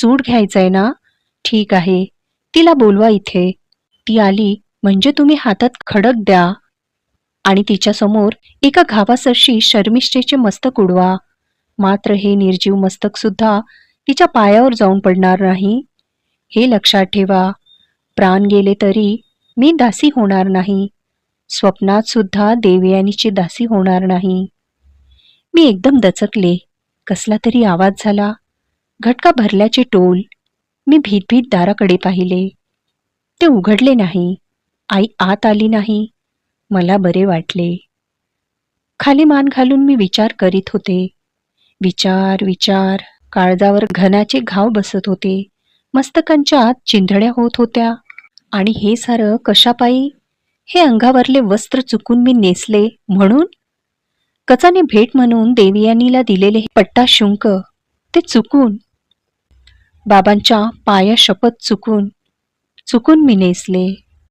चूड घ्यायचंय ना? ठीक आहे. तिला बोलवा इथे. ती आली म्हणजे तुम्ही हातात खडक द्या. आणि तिच्यासमोर एका घावासरशी शर्मिष्ठेचे मस्तक उडवा. मात्र हे निर्जीव मस्तक सुद्धा तिच्या पायावर जाऊन पडणार नाही. हे लक्षात ठेवा. प्राण गेले तरी मी दासी होणार नाही. स्वप्नात सुद्धा देवयानीची दासी होणार नाही. मी एकदम दचकले. कसला तरी आवाज झाला. घटका भरल्याचे टोल मी भीतभीत दाराकडे पाहिले. ते उघडले नाही. आई आत आली नाही. मला बरे वाटले. खाली मान घालून मी विचार करीत होते. विचार विचार. काळजावर घनाचे घाव बसत होते. मस्तकांच्या आत चिंधड्या होत होत्या. आणि हे सारं कशापायी हे अंगावरले वस्त्र चुकून मी नेसले म्हणून? कचाने भेट म्हणून देवयानीला दिलेले हे पट्टा शुंक ते चुकून बाबांच्या पाया शपथ चुकून चुकून मी नेसले.